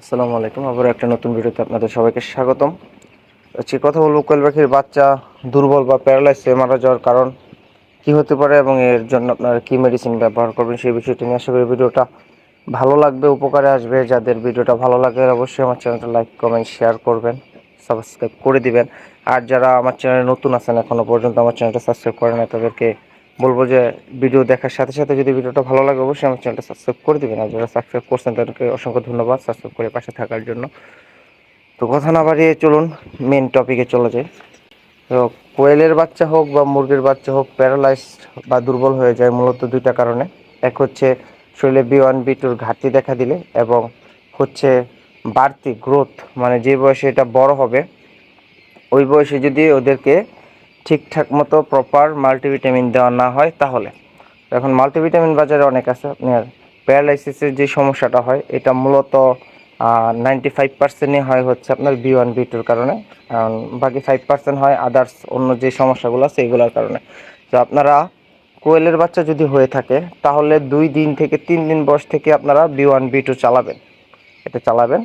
আসসালামু আলাইকুম। আবার একটা নতুন ভিডিওতে আপনাদের সবাইকে স্বাগতম। আজকে কথা বলব কোয়েল পাখির বাচ্চা দুর্বল বা প্যারালাইজ হয়ে মারা যাওয়ার কারণ কি হতে পারে এবং এর জন্য আপনারা কি মেডিসিন ব্যবহার করবেন সেই বিষয়টি নিয়ে আশা করি ভিডিওটা ভালো লাগবে, উপকারে আসবে। যাদের ভিডিওটা ভালো লাগে অবশ্যই আমার চ্যানেলটা লাইক কমেন্ট শেয়ার করবেন সাবস্ক্রাইব করে দিবেন। আর যারা আমার চ্যানেলে নতুন আছেন এখনও পর্যন্ত আমার চ্যানেলটা সাবস্ক্রাইব করে না তাদেরকে বলব যে ভিডিও দেখার সাথে সাথে যদি ভিডিওটা ভালো লাগে, অবশ্যই আমার চ্যানেলটা সাবস্ক্রাইব করে দিবেন। আর যারা সাবস্ক্রাইব করছেন, তাদেরকে অসংখ্য ধন্যবাদ সাবস্ক্রাইব করে পাশে থাকার জন্য। তো কথা না বাড়িয়ে চলুন মেন টপিকে চলে যাই। তো কোয়েলের বাচ্চা হোক বা মুরগির বাচ্চা হোক প্যারালাইজড বা দুর্বল হয়ে যায় মূলত দুইটা কারণে। এক হচ্ছে শরীরে বি ওয়ান বি টুর ঘাটতি দেখা দিলে এবং হচ্ছে বাড়তি গ্রোথ মানে যে বয়সে এটা বড় হবে, ওই বয়সে যদি ওদেরকে ঠিকঠাক মতো প্রপার মাল্টিভিটামিন দেওয়া না হয়, তাহলে। এখন মাল্টিভিটামিন বাজারে অনেক আছে। আপনার প্যারালাইসিসের যে সমস্যাটা হয়, এটা মূলত নাইনটি ফাইভ পার্সেন্টই হয় হচ্ছে আপনার বি ওয়ান বি টুর কারণে। বাকি ফাইভ পার্সেন্ট হয় আদার্স অন্য যে সমস্যাগুলো আছে, এগুলোর কারণে। তো আপনারা কোয়েলের বাচ্চা যদি হয়ে থাকে, তাহলে দুই দিন থেকে তিন দিন বয়স থেকে আপনারা বি ওয়ান বি টু চালাবেন। এটা চালাবেন।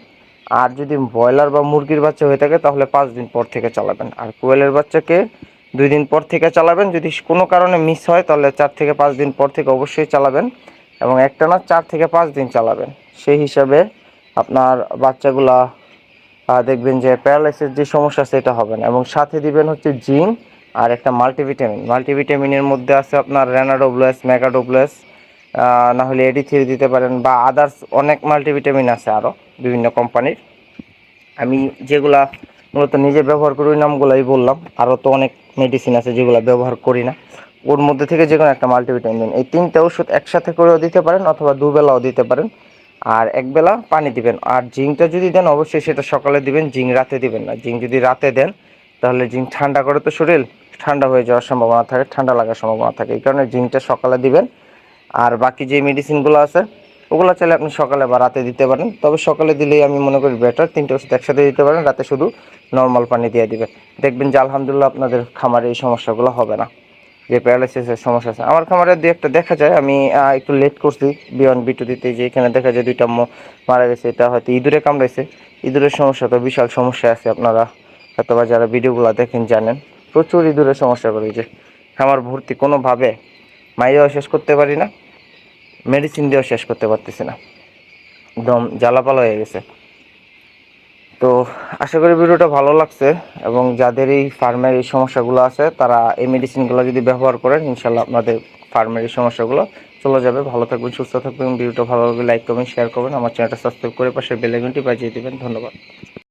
আর যদি ব্রয়লার বা মুরগির বাচ্চা হয়ে থাকে, তাহলে পাঁচ দিন পর থেকে চালাবেন। আর কোয়েলের বাচ্চাকে দুই দিন পর থেকে চালাবেন। যদি কোনো কারণে মিস হয়, তাহলে চার থেকে পাঁচ দিন পর থেকে অবশ্যই চালাবেন এবং একটা না চার থেকে পাঁচ দিন চালাবেন। সেই হিসাবে আপনার বাচ্চাগুলা দেখবেন যে প্যারালাইসিস যে সমস্যা, সেটা হবে না। এবং সাথে দিবেন হচ্ছে জিঙ্ক আর একটা মাল্টিভিটামিন মাল্টিভিটামিনের মধ্যে আছে আপনার রেনাডোব্লেস মেগাডোব্লেস না হলে এডি থ্রি দিতে পারেন বা আদার্স অনেক মাল্টিভিটামিন আছে আরও বিভিন্ন কোম্পানির আমি যেগুলা মূলত নিজে ব্যবহার করি ওই নামগুলাই বললাম। আরও তো অনেক মেডিসিন আছে যেগুলো ব্যবহার করি না। ওর মধ্যে থেকে যে কোনো একটা মাল্টিভিটামিন এই তিনটে ওষুধ একসাথে করেও দিতে পারেন অথবা দুবেলাও দিতে পারেন। আর একবেলা পানি দিবেন। আর জিঙ্কটা যদি দেন, অবশ্যই সেটা সকালে দিবেন জিঙ্ক রাতে দিবেন না। জিঙ্ক যদি রাতে দেন, তাহলে জিঙ্ক ঠান্ডা করে তো শরীর ঠান্ডা হয়ে যাওয়ার সম্ভাবনা থাকে, ঠান্ডা লাগার সম্ভাবনা থাকে। এই কারণে জিঙ্কটা সকালে দিবেন। আর বাকি যে মেডিসিনগুলো আছে ওগুলো চাইলে আপনি সকালে বা রাতে দিতে পারেন। তবে সকালে দিলেই আমি মনে করি বেটার তিনটে ওষুধ একসাথে দিতে পারেন, রাতে শুধু নর্মাল পানি দিয়ে দিবেন। দেখবেন যে আলহামদুলিল্লাহ আপনাদের খামারে এই সমস্যাগুলো হবে না। যে প্যারালাইসিসের সমস্যা আছে। আমার খামারে দুই একটা দেখা যায়, আমি একটু লেট করছি বিয়ন বিটু দিতে যে এখানে দেখা যায় দুইটা মারা গেছে, এটা হয়তো ইঁদুরে কামড়াইছে। ইঁদুরের সমস্যা তো বিশাল সমস্যা আছে, আপনারা হয়তো বা যারা ভিডিওগুলো দেখেন জানেন। প্রচুর ইঁদুরের সমস্যা করে যে। খামার ভর্তি কোনোভাবে মাইয়াও শেষ করতে পারি না। মেডিসিন দিয়েও শেষ করতে পারতেছি না। একদম জ্বালাপালা হয়ে গেছে। তো আশা করি ভিডিওটা ভালো লাগছে এবং যাদের এই ফার্মের এই সমস্যাগুলো আছে, তারা এই মেডিসিনগুলো যদি ব্যবহার করেন ইনশাল্লাহ আপনাদের ফার্মের এই সমস্যাগুলো চলে যাবে। ভালো থাকবেন, সুস্থ থাকবেন, ভিডিওটা ভালো লাগলে লাইক করবেন শেয়ার করবেন। আমার চ্যানেলটা সাবস্ক্রাইব করে পাশে বেল আইকনটি বাজিয়ে দেবেন। ধন্যবাদ।